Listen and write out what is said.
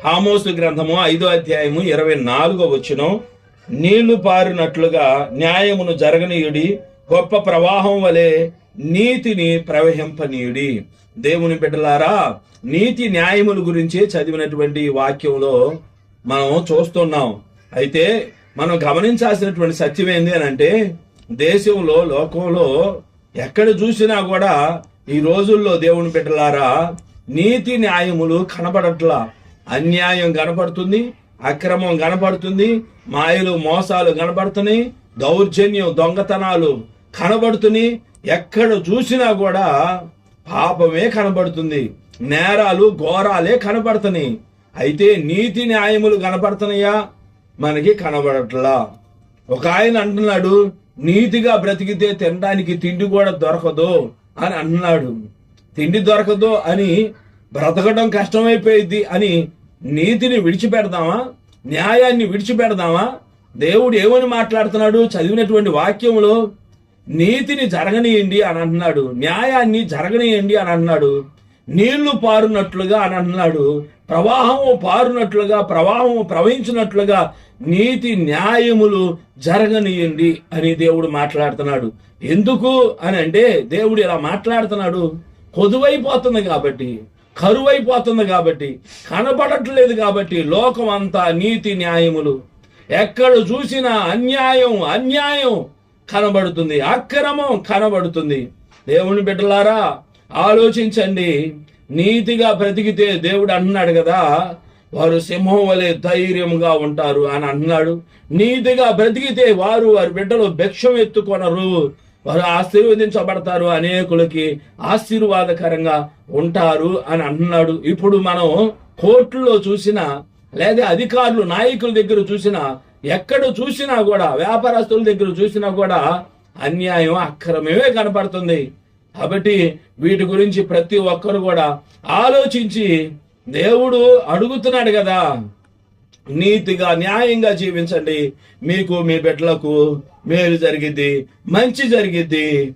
హామోసు గ్రంథము ఐదో అధ్యాయము ఇరవై నాలుగో వచ్చిన నీళ్ళు పారినట్లుగా న్యాయమును జరగనీయుడి గొప్ప ప్రవాహం వలె నీతిని ప్రవహింపనీయుడి. దేవుని బిడ్డలారా నీతి న్యాయముల గురించి చదివినటువంటి వాక్యంలో మనం చూస్తున్నాం. అయితే మనం గమనించాల్సినటువంటి సత్యం ఏంది అని అంటే దేశంలో లోకంలో ఎక్కడ చూసినా కూడా ఈ రోజుల్లో దేవుని బిడ్డలారా నీతి న్యాయములు కనబడట్లా. అన్యాయం కనపడుతుంది అక్రమం కనపడుతుంది మాయలు మోసాలు కనపడుతున్నాయి దౌర్జన్యం దొంగతనాలు కనబడుతున్నాయి. ఎక్కడ చూసినా కూడా పాపమే కనబడుతుంది. నేరాలు ఘోరాలే కనపడుతున్నాయి అయితే నీతి న్యాయములు కనపడుతున్నాయా? మనకి కనబడట్లా. ఒక ఆయన అంటున్నాడు నీతిగా బ్రతికితే తినడానికి తిండి కూడా దొరకదు అని అంటున్నాడు తిండి దొరకదు అని బ్రతకడం కష్టమైపోయింది అని నీతిని విడిచిపెడదామా? న్యాయాన్ని విడిచిపెడదామా? దేవుడు ఏమని మాట్లాడుతున్నాడు? చదివినటువంటి వాక్యంలో నీతిని జరగనీయండి అని అంటున్నాడు. న్యాయాన్ని జరగనీయండి అని అంటున్నాడు. నీళ్ళు పారునట్లుగా అని అంటున్నాడు. ప్రవాహము పారునట్లుగా ప్రవాహము ప్రవహించినట్లుగా నీతి న్యాయములు జరగనీయండి అని దేవుడు మాట్లాడుతున్నాడు. ఎందుకు అని అంటే దేవుడు ఇలా మాట్లాడుతున్నాడు. కొదువైపోతుంది కాబట్టి. కరువైపోతుంది కాబట్టి కనబడట్లేదు కాబట్టి లోకం అంతా నీతి న్యాయములు. ఎక్కడ చూసినా అన్యాయం అన్యాయం కనబడుతుంది అక్రమం కనబడుతుంది. దేవుని బిడ్డలారా ఆలోచించండి. నీతిగా బ్రతికితే దేవుడు అంటున్నాడు కదా వారు సింహం వలె ధైర్యంగా ఉంటారు అని అంటున్నాడు నీతిగా బ్రతికితే వారు వారి బిడ్డలు భిక్షం ఎత్తుకొనరు. వారు ఆశీర్వదించబడతారు అనేకులకి ఆశీర్వాదకరంగా ఉంటారు అని అంటున్నాడు. ఇప్పుడు మనం కోర్టులో చూసినా లేదా అధికారులు నాయకుల దగ్గర చూసినా ఎక్కడ చూసినా కూడా వ్యాపారస్తుల దగ్గర చూసినా కూడా అన్యాయం అక్రమమే కనపడుతుంది. కాబట్టి వీటి గురించి ప్రతి ఒక్కరు కూడా ఆలోచించి దేవుడు అడుగుతున్నాడు కదా. నీతిగా న్యాయంగా జీవించండి. మీకు మీ బిడ్డలకు మేలు జరిగిద్ది మంచి జరిగిద్ది.